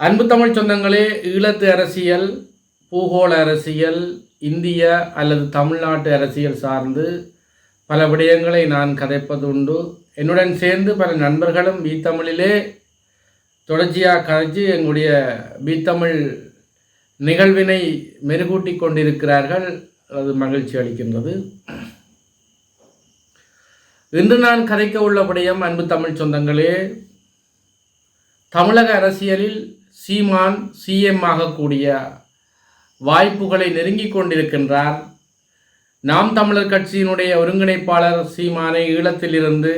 அன்பு தமிழ் சொந்தங்களே ஈழத்து அரசியல் பூகோள அரசியல் இந்திய அல்லது தமிழ்நாட்டு அரசியல் சார்ந்து பல விடயங்களை நான் கதைப்பதுண்டு என்னுடன் சேர்ந்து பல நண்பர்களும் தமிழிலே தொடர்ச்சியாக கதைச்சு எங்களுடைய தமிழ் நிகழ்வினை மெருகூட்டி கொண்டிருக்கிறார்கள். அது மகிழ்ச்சி அளிக்கின்றது. இன்று நான் கதைக்க உள்ள விடயம் அன்பு தமிழ் சொந்தங்களே தமிழக அரசியலில் சீமான் சிஎம் ஆகக்கூடிய வாய்ப்புகளை நெருங்கிக் கொண்டிருக்கின்றார். நாம் தமிழர் கட்சியினுடைய ஒருங்கிணைப்பாளர் சீமானை ஈழத்திலிருந்து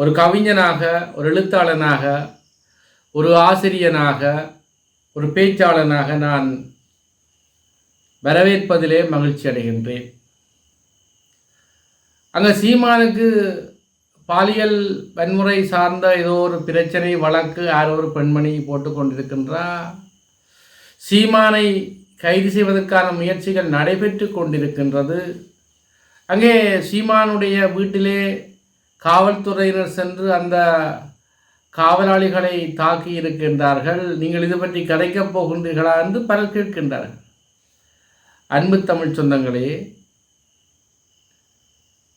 ஒரு கவிஞனாக ஒரு எழுத்தாளனாக ஒரு ஆசிரியனாக ஒரு பேச்சாளனாக நான் வரவேற்பதிலே மகிழ்ச்சி அடைகின்றேன். அங்கே சீமானுக்கு பாலியல் வன்முறை சார்ந்த ஏதோ ஒரு பிரச்சனை வழக்கு யாரோ ஒரு பெண்மணி போட்டு கொண்டிருக்கின்றா. சீமானை கைது செய்வதற்கான முயற்சிகள் நடைபெற்று கொண்டிருக்கின்றது. அங்கே சீமானுடைய வீட்டிலே காவல்துறையினர் சென்று அந்த காவலாளிகளை தாக்கி இருக்கின்றார்கள். நீங்கள் இது பற்றி கதைக்கப் போகின்றீர்களா? என்று பலர் கேட்கின்றார்கள். அன்பு தமிழ் சொந்தங்களே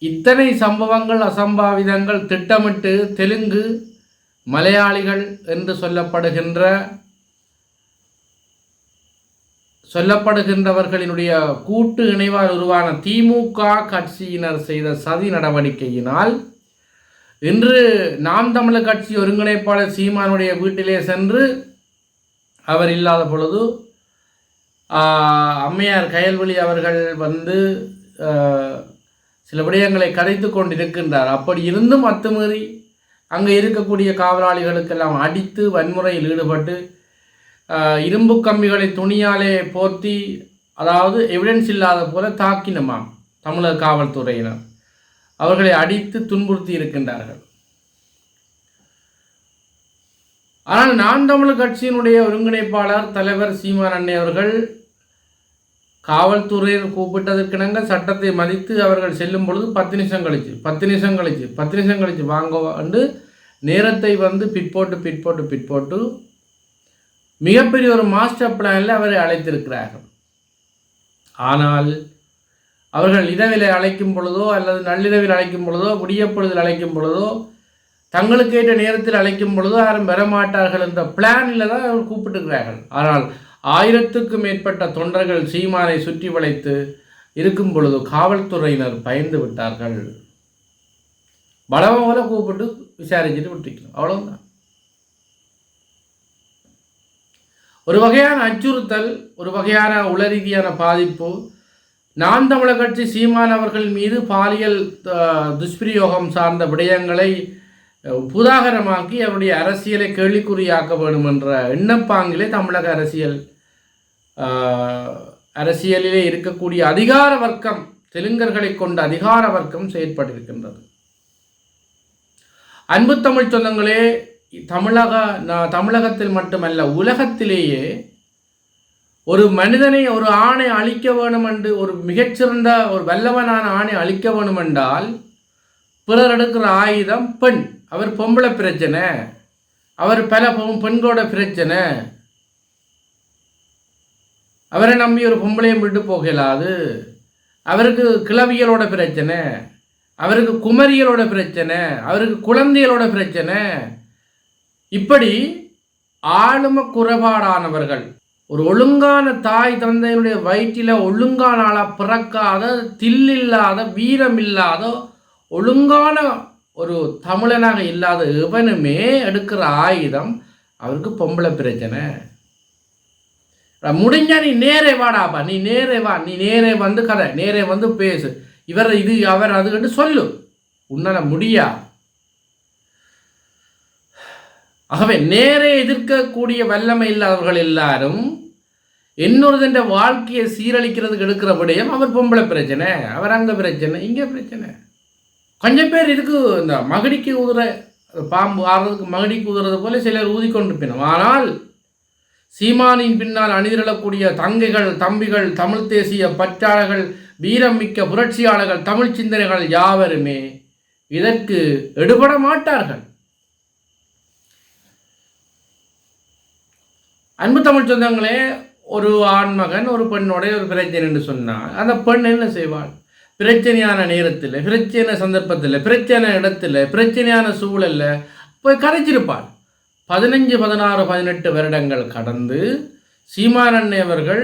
இத்தனை சம்பவங்கள் அசம்பாவிதங்கள் திட்டமிட்டு தெலுங்கு மலையாளிகள் என்று சொல்லப்படுகின்ற சொல்லப்படுகின்றவர்களினுடைய கூட்டு இணைவால் உருவான திமுக கட்சியினர் செய்த சதி நடவடிக்கையினால் இன்று நாம் தமிழர் கட்சி ஒருங்கிணைப்பாளர் சீமானுடைய வீட்டிலே சென்று அவர் இல்லாத பொழுது அம்மையார் கயல்வழி அவர்கள் வந்து சில விடயங்களை கதைத்து கொண்டிருக்கின்றார். அப்படி இருந்தும் அத்துமீறி அங்கே இருக்கக்கூடிய காவலாளிகளுக்கெல்லாம் அடித்து வன்முறையில் ஈடுபட்டு இரும்பு கம்பிகளை துணியாலே போர்த்தி அதாவது எவிடன்ஸ் இல்லாத போல தாக்கினமாம் தமிழர் காவல்துறையினர். அவர்களை அடித்து துன்புறுத்தி இருக்கின்றார்கள். ஆனால் நான் தமிழர் கட்சியினுடைய ஒருங்கிணைப்பாளர் தலைவர் சீமான் அண்ணே அவர்கள் காவல்துறையினர் கூப்பிட்டதற்கிணங்க சட்டத்தை மதித்து அவர்கள் செல்லும் பொழுது பத்து நிமிஷம் கழிச்சு பத்து நிமிஷம் கழிச்சு பத்து நிமிஷம் கழிச்சு வாங்க வந்து நேரத்தை வந்து பிற்போட்டு பிற்போட்டு பிற்போட்டு மிகப்பெரிய ஒரு மாஸ்டர் பிளானில் அவரை அழைத்திருக்கிறார்கள். ஆனால் அவர்கள் இரவில் அழைக்கும் பொழுதோ அல்லது நள்ளிரவில் அழைக்கும் பொழுதோ விடியப்பொழுதில் அழைக்கும் பொழுதோ தங்களுக்கு ஏற்ற நேரத்தில் அழைக்கும் பொழுதோ யாரும் பெறமாட்டார்கள் என்ற பிளானில் தான் அவர் கூப்பிட்டுருக்கிறார்கள். ஆனால் ஆயிரத்துக்கும் மேற்பட்ட தொண்டர்கள் சீமானை சுற்றி வளைத்து இருக்கும் பொழுது காவல்துறையினர் பயந்து விட்டார்கள். பலவ கூப்பிட்டு விசாரிச்சுட்டு விட்டுக்கணும் அவ்வளவுதான். ஒரு வகையான அச்சுறுத்தல் ஒரு வகையான உளரீதியான பாதிப்பு. நான் தமிழர் கட்சி சீமான் அவர்கள் மீது பாலியல் துஷ்பிரயோகம் சார்ந்த விடயங்களை புதாகரமாக்கி அவருடைய அரசியலை கேள்விக்குறியாக்க வேண்டும் என்ற எண்ணப்பாங்கிலே தமிழக அரசியல் அரசியலிலே இருக்கக்கூடிய அதிகார வர்க்கம் தெலுங்கர்களை கொண்ட அதிகார வர்க்கம் செயற்பட்டிருக்கின்றது. அன்பு தமிழ் சொந்தங்களே தமிழக தமிழகத்தில் மட்டுமல்ல உலகத்திலேயே ஒரு மனிதனை ஒரு ஆணை அழிக்க வேணும் என்று ஒரு மிகச்சிறந்த ஒரு வல்லவனான ஆணை அழிக்க வேணும் என்றால் பிறர் எடுக்கிற ஆயுதம் பெண். அவர் பொம்பளை பிரச்சனை. அவர் பல பெண்களோட பிரச்சனை. அவரை நம்பி ஒரு பொம்பளையும் விட்டு போகலாது. அவருக்கு கிளவியலோட பிரச்சனை. அவருக்கு குமரியலோட பிரச்சனை. அவருக்கு குழந்தைகளோட பிரச்சனை. இப்படி ஆளும குறைபாடானவர்கள் ஒரு ஒழுங்கான தாய் தந்தையினுடைய வயிற்றில் ஒழுங்கான ஆளாக பிறக்காத தில்லில்லாத வீரம் இல்லாத ஒழுங்கான ஒரு தமிழனாக இல்லாத எவனுமே எடுக்கிற ஆயுதம் அவருக்கு பொம்பளை பிரச்சனை. முடிஞ்சா நீ நேரே வாடாப்பா நீ நேரே வா நீ நேரே வந்து கதை நேரே வந்து பேசு. இவர் இது அவர் அதுக்கிட்டு சொல்லு. உன்னால முடியா? ஆகவே நேரே எதிர்க்கக்கூடிய வல்லமை இல்லாதவர்கள் எல்லாரும் இன்னொருதன் வாழ்க்கையை சீரழிக்கிறதுக்கு எடுக்கிற விடயம் அவர் பொம்பளை பிரச்சனை அவர் அங்கே பிரச்சனை இங்கே பிரச்சனை. கொஞ்சம் பேர் இதுக்கு இந்த மகடிக்கு ஊதுற பாம்பு ஆடுறதுக்கு மகடிக்கு ஊதுறது போல சிலர் ஊதி ஆனால் சீமானின் பின்னால் அணிதிரளக்கூடிய தங்கைகள் தம்பிகள் தமிழ் தேசிய பற்றாளர்கள் வீரம் மிக்க புரட்சியாளர்கள் தமிழ் சிந்தனைகள் யாவருமே இதற்கு எடுபட மாட்டார்கள். அன்பு தமிழ் சொந்தங்களே ஒரு ஆண்மகன் ஒரு பெண்ணோடைய ஒரு பிரச்சனை என்று சொன்னால் அந்த பெண் என்ன செய்வாள்? பிரச்சனையான நேரத்தில் பிரச்சனை சந்தர்ப்பத்தில் பிரச்சனை இடத்துல பிரச்சனையான சூழலில் போய் கரைச்சிருப்பாள் பதினஞ்சு பதினாறு பதினெட்டு வருடங்கள் கடந்து சீமானண்ணே அவர்கள்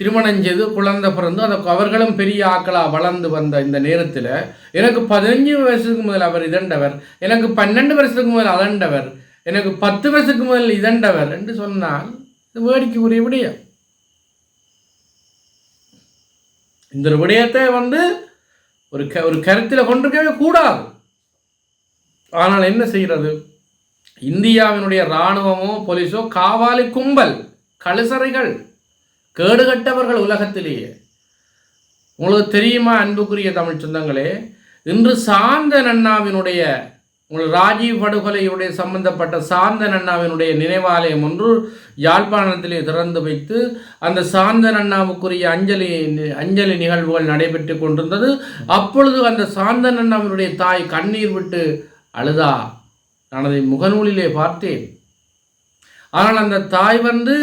திருமணம் செய்து குழந்தை பிறந்து அந்த அவர்களும் பெரிய ஆக்களாக வளர்ந்து வந்த இந்த நேரத்தில் எனக்கு பதினஞ்சு வயசுக்கு முதல் அவர் இதண்டவர் எனக்கு பன்னெண்டு வருஷத்துக்கு முதல் அதண்டவர் எனக்கு பத்து வருஷத்துக்கு முதல் இதண்டவர் என்று சொன்னால் இது வேடிக்கைக்குரிய விடயம் இந்த ஒரு விடயத்தை வந்து ஒரு க ஒரு கருத்தில் கொண்டிருக்கவே கூடாது. ஆனால் என்ன செய்கிறது? இந்தியாவினுடைய இராணுவமோ போலீஸோ காவாலி கும்பல் கழுசறைகள் கேடுகட்டவர்கள் உலகத்திலேயே. உங்களுக்கு தெரியுமா அன்புக்குரிய தமிழ் சொந்தங்களே? இன்று சாந்த நன்னாவினுடைய உங்கள் ராஜீவ் படுகொலையுடைய சம்பந்தப்பட்ட சாந்த அண்ணாவினுடைய நினைவாலயம் ஒன்று யாழ்ப்பாணத்திலே திறந்து வைத்து அந்த சாந்த அண்ணாவுக்குரிய அஞ்சலி அஞ்சலி நிகழ்வுகள் நடைபெற்று கொண்டிருந்தது. அப்பொழுது அந்த சாந்த அண்ணாவினுடைய தாய் கண்ணீர் விட்டு அழுதா? நான் அதை முகநூலிலே பார்த்தேன். ஆனால் அந்த தாய் வந்து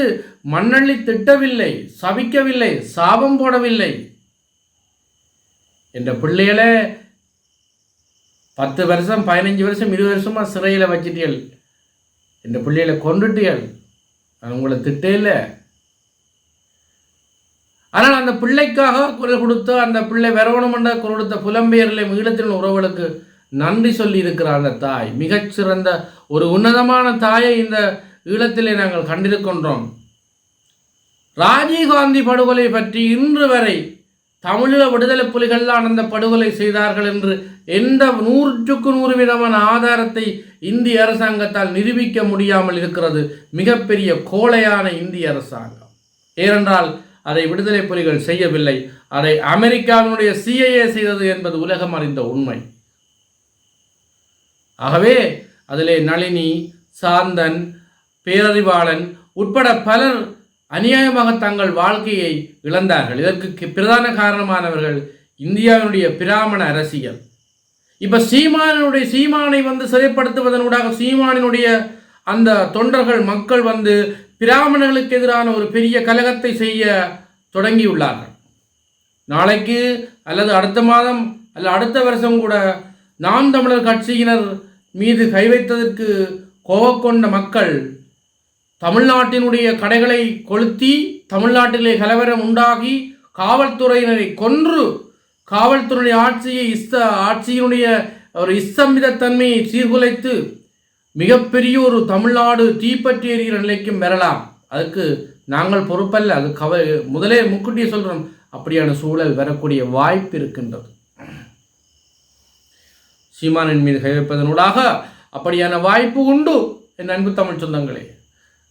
மண்ணள்ளி திட்டவில்லை சபிக்கவில்லை சாபம் போடவில்லை. என்ற பிள்ளைகளை பத்து வருஷம் பதினஞ்சு வருஷம் இருபது வருஷமாக சிறையில் வச்சிட்டீர்கள் இந்த பிள்ளைகளை கொண்டுட்டியல் நான் உங்களை திட்டே இல்லை. ஆனால் அந்த பிள்ளைக்காக குரல் கொடுத்த அந்த பிள்ளை வரவணுமென்ற குரல் கொடுத்த புலம்பெயரில் ஈழத்தின் உறவுகளுக்கு நன்றி சொல்லி இருக்கிறார் அந்த தாய். மிகச்சிறந்த ஒரு உன்னதமான தாயை இந்த ஈழத்திலே நாங்கள் கண்டிருக்கின்றோம். ராஜீவ்காந்தி படுகொலை பற்றி இன்று வரை தமிழீழ விடுதலை புலிகள் தான் அந்த படுகொலை செய்தார்கள் என்று எந்த நூற்றுக்கு நூறு விதமான ஆதாரத்தை இந்திய அரசாங்கத்தால் நிரூபிக்க முடியாமல் இருக்கிறது. மிகப்பெரிய கோழையான இந்திய அரசாங்கம். ஏனென்றால் அதை விடுதலை புலிகள் செய்யவில்லை. அதை அமெரிக்காவினுடைய சிஐஏ செய்தது என்பது உலகம் அறிந்த உண்மை. ஆகவே அதிலே நளினி சாந்தன் பேரறிவாளன் உட்பட பலர் அநியாயமாக தங்கள் வாழ்க்கையை இழந்தார்கள். இதற்கு பிரதான காரணமானவர்கள் இந்தியாவினுடைய பிராமண அரசியல். இப்போ சீமானுடைய சீமானை வந்து சிறைப்படுத்துவதனூடாக சீமானினுடைய அந்த தொண்டர்கள் மக்கள் வந்து பிராமணர்களுக்கு எதிரான ஒரு பெரிய கலகத்தை செய்ய தொடங்கியுள்ளார்கள். நாளைக்கு அல்லது அடுத்த மாதம் அல்ல அடுத்த வருஷம் கூட நாம் தமிழர் கட்சியினர் மீது கை வைத்ததற்கு கோவக்கொண்ட மக்கள் தமிழ்நாட்டினுடைய கடைகளை கொளுத்தி தமிழ்நாட்டிலே கலவரம் உண்டாகி காவல்துறையினரை கொன்று காவல்துறையினுடைய ஆட்சியை இஸ்த ஆட்சியினுடைய ஒரு இஸ்தம்பிதத்தன்மையை சீர்குலைத்து மிகப்பெரிய ஒரு தமிழ்நாடு தீப்பற்றி எறிகிற நிலைக்கும் வரலாம். அதுக்கு நாங்கள் பொறுப்பல்ல. அது கவ முதலே முன்கூட்டியே சொல்கிறோம் அப்படியான சூழல் வரக்கூடிய வாய்ப்பு இருக்கின்றது. சீமானின் மீது கைவிப்பதனூடாக அப்படியான வாய்ப்பு உண்டு. என் அன்பு தமிழ் சொந்தங்களே.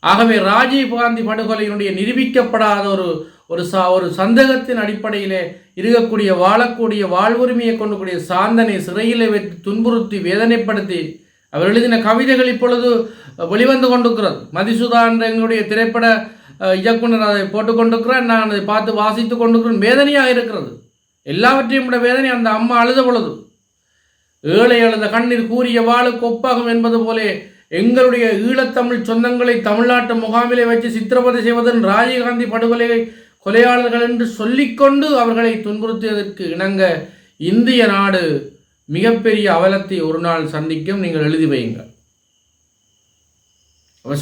ஆகவே ராஜீவ் காந்தி படுகொலையினுடைய நிரூபிக்கப்படாத ஒரு ஒரு சா ஒரு சந்தேகத்தின் அடிப்படையிலே இருக்கக்கூடிய வாழக்கூடிய வாழ்வுரிமையை கொண்டக்கூடிய சாந்தனை சிறையிலே வைத்து துன்புறுத்தி வேதனைப்படுத்தி அவர் எழுதின கவிதைகள் இப்பொழுது வெளிவந்து கொண்டிருக்கிறது. மதிசுதா என்ற எங்களுடைய திரைப்பட இயக்குனர் அதை போட்டுக்கொண்டிருக்கிறார் நான் அதை பார்த்து வாசித்து கொண்டிருக்கிறேன். வேதனையாக இருக்கிறது. எல்லாவற்றையும் விட வேதனை அந்த அம்மா அழுத பொழுது. ஏழை அழுத கண்ணீர் கூறிய வாழுக்கு கொப்பாகும் என்பது போலே எங்களுடைய ஈழத்தமிழ் சொந்தங்களை தமிழ்நாட்டு முகாமிலே வச்சு சித்திரவதை செய்வதன் ராஜீவ்காந்தி படுகொலை கொலையாளர்கள் என்று சொல்லிக்கொண்டு அவர்களை துன்புறுத்தியதற்கு இணங்க இந்திய நாடு மிகப்பெரிய அவலத்தை ஒரு நாள் சந்திக்கும். நீங்கள் எழுதி வையுங்கள்.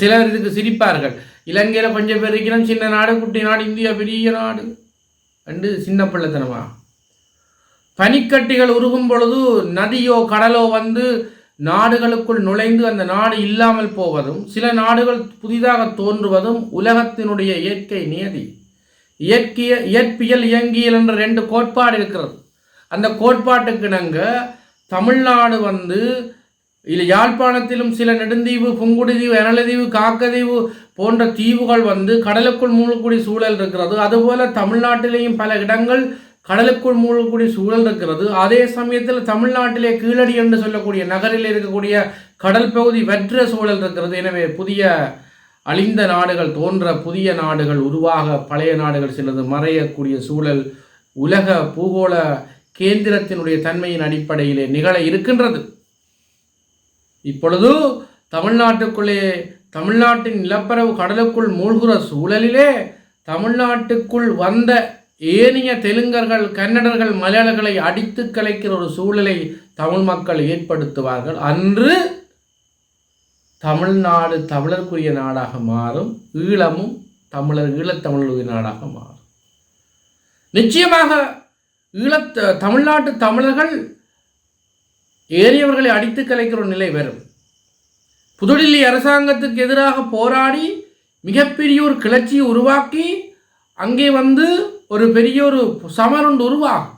சிலர் இதுக்கு சிரிப்பார்கள். இலங்கையில் கொஞ்சம் பேர் இருக்கிறோம் சின்ன நாடு குட்டி நாடு இந்தியா பெரிய நாடு என்று சின்ன பிள்ளைத்தனமா. பனிக்கட்டிகள் உருகும் பொழுது நதியோ கடலோ வந்து நாடுகளுக்குள் நுழைந்து அந்த நாடு இல்லாமல் போவதும் சில நாடுகள் புதிதாக தோன்றுவதும் உலகத்தினுடைய இயற்கை நியதி. இயற்கிய இயற்பியல் இயங்கியல் என்ற ரெண்டு கோட்பாடு இருக்கிறது. அந்த கோட்பாட்டுக்கு நாங்கள் தமிழ்நாடு வந்து இல்லை யாழ்ப்பாணத்திலும் சில நெடுந்தீவு புங்குடிதீவு எனலதீவு காக்கதீவு போன்ற தீவுகள் வந்து கடலுக்குள் மூழ்கக்கூடிய சூழல் இருக்கிறது. அதுபோல தமிழ்நாட்டிலேயும் பல இடங்கள் கடலுக்குள் மூழ்கக்கூடிய சூழல் இருக்கிறது. அதே சமயத்தில் தமிழ்நாட்டிலே கீழடி என்று சொல்லக்கூடிய நகரில் இருக்கக்கூடிய கடல் பகுதி வெற்ற சூழல் இருக்கிறது. எனவே புதிய அழிந்த நாடுகள் தோன்ற புதிய நாடுகள் உருவாக பழைய நாடுகள் சிலது மறையக்கூடிய சூழல் உலக பூகோள கேந்திரத்தினுடைய தன்மையின் அடிப்படையிலே நிகழ இருக்கின்றது. இப்பொழுது தமிழ்நாட்டுக்குள்ளே தமிழ்நாட்டின் நிலப்பரவு கடலுக்குள் மூழ்குற சூழலிலே தமிழ்நாட்டுக்குள் வந்த ஏனைய தெலுங்கர்கள் கன்னடர்கள் மலையாளர்களை அடித்து கலைக்கிற ஒரு சூழலை தமிழ் மக்கள் ஏற்படுத்துவார்கள். அன்று தமிழ்நாடு தமிழருக்குரிய நாடாக மாறும். ஈழமும் தமிழர் ஈழத்தமிழருடைய நாடாக மாறும். நிச்சயமாக ஈழத்த தமிழ்நாட்டு தமிழர்கள் ஏறியவர்களை அடித்து கலைக்கிற ஒரு நிலை வரும். புதுடில்லி அரசாங்கத்துக்கு எதிராக போராடி மிகப்பெரிய ஒரு கிளர்ச்சியை உருவாக்கி அங்கே வந்து ஒரு பெரிய ஒரு சமரண்டு உருவாகும்.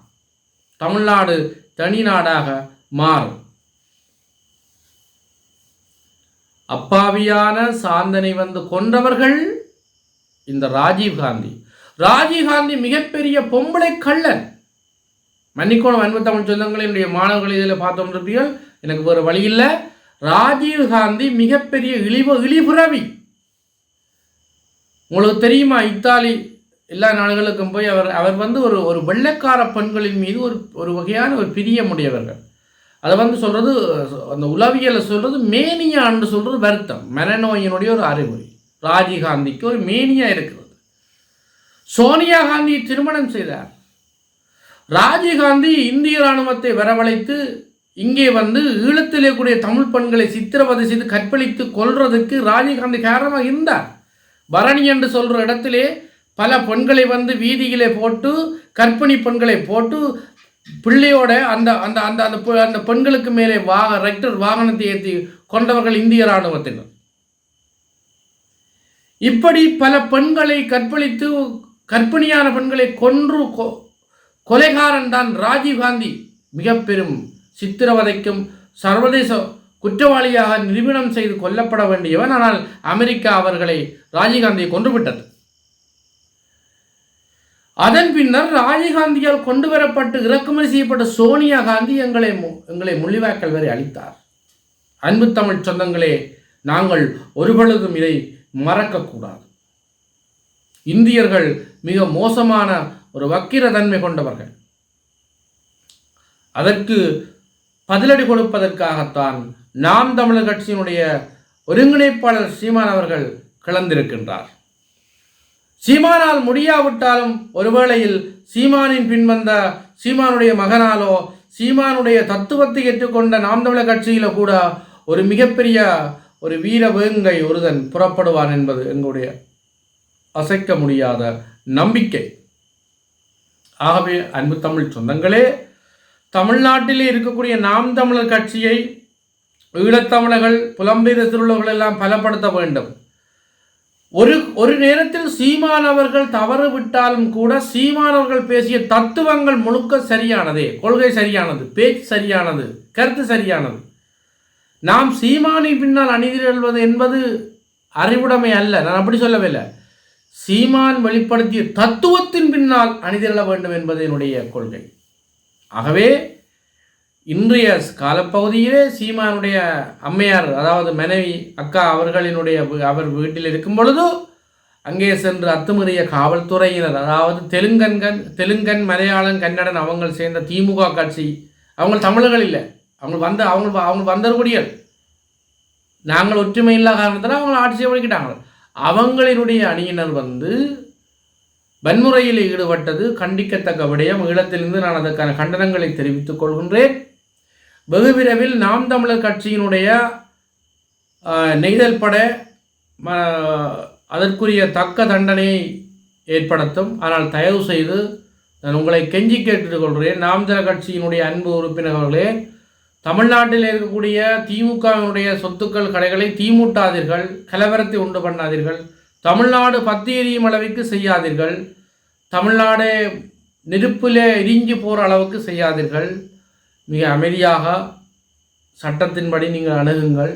தமிழ்நாடு தனி நாடாக மாறும். அப்பாவியான சாந்தனை வந்து கொண்டவர்கள் இந்த ராஜீவ் காந்தி. ராஜீவ் காந்தி மிகப்பெரிய பொம்பளை கள்ளன். மன்னிக்கோணம் அன்பு தமிழ் சொந்தங்கள் என்னுடைய மாணவர்கள் இதில் பார்த்தோன்றிருப்பீர்கள் எனக்கு வேறு வழி இல்லை. ராஜீவ் காந்தி மிகப்பெரிய இழிவு இழிபுறவி உங்களுக்கு தெரியுமா இத்தாலி எல்லா நாடுகளுக்கும் போய் அவர் அவர் வந்து ஒரு ஒரு வெள்ளைக்கார பெண்களின் மீது ஒரு ஒரு வகையான ஒரு பிரியமுடையவர்கள். அதை வந்து சொல்கிறது அந்த உளவியலை சொல்கிறது மேனியான்னு சொல்கிறது வருத்தம். மனநோயினுடைய ஒரு அறிகுறி. ராஜீவ் காந்திக்கு ஒரு மேனியா இருக்கிறது. சோனியா காந்தி திருமணம் செய்தார். ராஜீவ்காந்தி இந்திய இராணுவத்தை வரவழைத்து இங்கே வந்து ஈழத்திலே கூடிய தமிழ் பெண்களை சித்திரவதை செய்து கற்பழித்து கொல்றதுக்கு ராஜீவ்காந்தி காரணமாக இருந்தார். பரணி என்று சொல்கிற இடத்திலே பல பெண்களை வந்து வீதியிலே போட்டு கற்பிணி பெண்களை போட்டு பிள்ளையோட அந்த அந்த அந்த அந்த அந்த பெண்களுக்கு மேலே வாக ரெக்டர் வாகனத்தை ஏற்றி கொண்டவர்கள் இந்திய இராணுவத்தினர். இப்படி பல பெண்களை கற்பழித்து கற்பிணியான பெண்களை கொன்று கொ- கொலைகாரன் தான் ராஜீவ்காந்தி மிக பெரும் சித்திரவதைக்கும் சர்வதேச குற்றவாளியாக நிரூபணம் செய்து கொல்லப்பட வேண்டியவன். ஆனால் அமெரிக்கா அவர்களை ராஜீவ்காந்தியை கொன்றுவிட்டது அதன் பின்னர் ராஜீவ்காந்தியால் கொண்டு வரப்பட்டு இறக்குமதி செய்யப்பட்ட சோனியா காந்தி எங்களை மு- எங்களை முள்ளிவாய்க்கல் வரை அளித்தார் அன்பு தமிழ் சொந்தங்களே நாங்கள் ஒருபொழுதும் இதை மறக்கக்கூடாது. இந்தியர்கள் மிக மோசமான ஒரு வக்கிர தன்மை கொண்டவர்கள். அதற்கு பதிலடி கொடுப்பதற்காகத்தான் நாம் தமிழர் கட்சியினுடைய ஒருங்கிணைப்பாளர் சீமான் அவர்கள் கிளந்திருக்கின்றார் சீமானால் முடியாவிட்டாலும் ஒருவேளையில் சீமானின் பின்வந்த சீமானுடைய மகனாலோ சீமானுடைய தத்துவத்தை ஏற்றுக்கொண்ட நாம் தமிழர் கட்சியில கூட ஒரு மிகப்பெரிய ஒரு வீர வேங்கை ஒருதன் புறப்படுவான் என்பது எங்களுடைய அசைக்க முடியாத நம்பிக்கை. ஆகவே அன்பு தமிழ் சொந்தங்களே தமிழ்நாட்டிலே இருக்கக்கூடிய நாம் தமிழர் கட்சியை ஈழத்தமிழர்கள் புலம்பெயர்த்தில் உள்ளவர்கள் எல்லாம் பலப்படுத்த வேண்டும். ஒரு ஒரு நேரத்தில் சீமான் அவர்கள் தவறு விட்டாலும் கூட சீமான் அவர்கள் பேசிய தத்துவங்கள் முழுக்க சரியானதே. கொள்கை சரியானது பேச்சு சரியானது கருத்து சரியானது. நாம் சீமானின் பின்னால் அணிதிரல்வது என்பது அறிவுடைமை அல்ல. நான் அப்படி சொல்லவே இல்லை சீமான் வெளிப்படுத்திய தத்துவத்தின் பின்னால் அணிதிரள வேண்டும் என்பது என்னுடைய கொள்கை. ஆகவே இன்றைய காலப்பகுதியிலே சீமானுடைய அம்மையார் அதாவது மனைவி அக்கா அவர்களினுடைய அவர் வீட்டில் இருக்கும் பொழுது அங்கே சென்று அத்துமீறிய காவல்துறையினர் அதாவது தெலுங்கன்கன் தெலுங்கன் மலையாளம் கன்னடன் அவங்க சேர்ந்த திமுக கட்சி அவங்க தமிழர்கள் இல்லை. அவங்க வந்த அவங்க அவங்க வந்தவர்களுடையல் நாங்கள் ஒற்றுமை இல்லாத காரணத்தில் அவங்க ஆட்சியை ஒழிக்கிட்டாங்க. அவங்களினுடைய அணியினர் வந்து வன்முறையில் ஈடுபட்டது கண்டிக்கத்தக்க விடயம். ஈழத்திலிருந்து நான் அதற்கான கண்டனங்களை தெரிவித்துக் கொள்கின்றேன். வெகு விரைவில் நாம் தமிழர் கட்சியினுடைய நெய்தல் பட ம- அதற்குரிய தக்க தண்டனையை ஏற்படுத்தும். ஆனால் தயவு செய்து நான் உங்களை கெஞ்சி கேட்டுக்கொள்கிறேன். நாம் தமிழர் கட்சியினுடைய அன்பு உறுப்பினர்களே தமிழ்நாட்டில் இருக்கக்கூடிய திமுகவினுடைய சொத்துக்கள் கடைகளை தீமூட்டாதீர்கள் கலவரத்தை உண்டு பண்ணாதீர்கள் தமிழ்நாடு பத்தி எரியும் அளவுக்கு செய்யாதீர்கள் தமிழ்நாடு நெருப்பிலே எரிஞ்சு போகிற அளவுக்கு செய்யாதீர்கள். மிக அமைதியாக சட்டத்தின்படி நீங்கள் அணுகுங்கள்.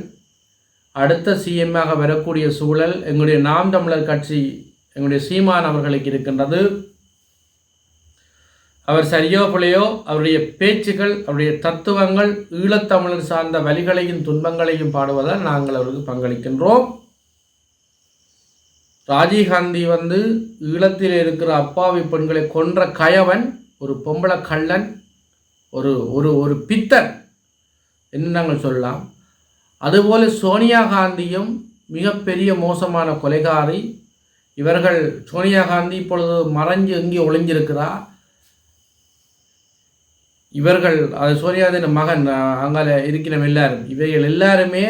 அடுத்த சிஎம்மாக வரக்கூடிய சூழல் எங்களுடைய நாம் தமிழர் கட்சி எங்களுடைய சீமான் அவர்களுக்கு இருக்கின்றது. அவர் சரியோ பிழையோ அவருடைய பேச்சுகள் அவருடைய தத்துவங்கள் ஈழத்தமிழர் சார்ந்த வலிகளையும் துன்பங்களையும் பாடுவதால் நாங்கள் அவருக்கு பங்களிக்கின்றோம். ராஜீவ்காந்தி வந்து ஈழத்தில் இருக்கிற அப்பாவி பெண்களை கொன்ற கயவன் ஒரு பொம்பளை கள்ளன் ஒரு ஒரு ஒரு பித்தன் என்று நாங்கள் சொல்லலாம். அதுபோல சோனியா காந்தியும் மிகப்பெரிய மோசமான கொலைகாரி. இவர்கள் சோனியா காந்தி இப்பொழுது மறைஞ்சு எங்கே ஒளிஞ்சிருக்கிறா? இவர்கள் அது சோனியாதின் மகன் அங்கே இருக்கிற எல்லாரும். இவைகள் எல்லாருமே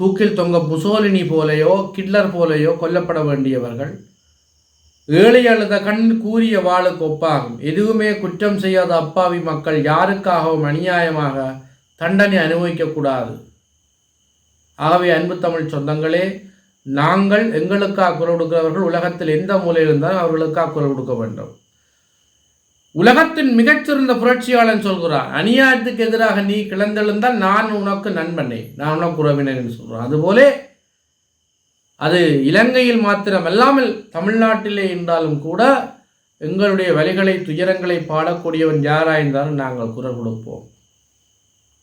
தூக்கில் தொங்க முசோலினி போலையோ கிட்லர் போலையோ கொல்லப்பட வேண்டியவர்கள். ஏழை அழுத கண் கூறிய வாளுக்கு ஒப்பாகும். எதுவுமே குற்றம் செய்யாத அப்பாவி மக்கள் யாருக்காகவும் அநியாயமாக தண்டனை அனுபவிக்கக்கூடாது ஆகவே அன்பு தமிழ் சொந்தங்களே நாங்கள் எங்களுக்காக குரல் கொடுக்கிறவர்கள் உலகத்தில் எந்த மூலையில் இருந்தாலும் அவர்களுக்காக குரல் கொடுக்க வேண்டும். உலகத்தின் மிகச்சிறந்த புரட்சியாளன் சொல்கிறான் அநியாயத்துக்கு எதிராக நீ கிளந்தெழுந்தால் நான் உனக்கு நண்பனே நான் உனக்கு உறவினர் என்று சொல்கிறான் அதுபோலே அது இலங்கையில் மாத்திரமல்லாமல் தமிழ்நாட்டிலே இருந்தாலும் கூட எங்களுடைய வழிகளை துயரங்களை பாடக்கூடியவன் யாராயிருந்தாலும் நாங்கள் குரல் கொடுப்போம்.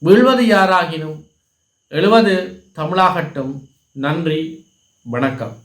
வீழ்வது யாராகினும் எழுவது தமிழாகட்டும். நன்றி வணக்கம்.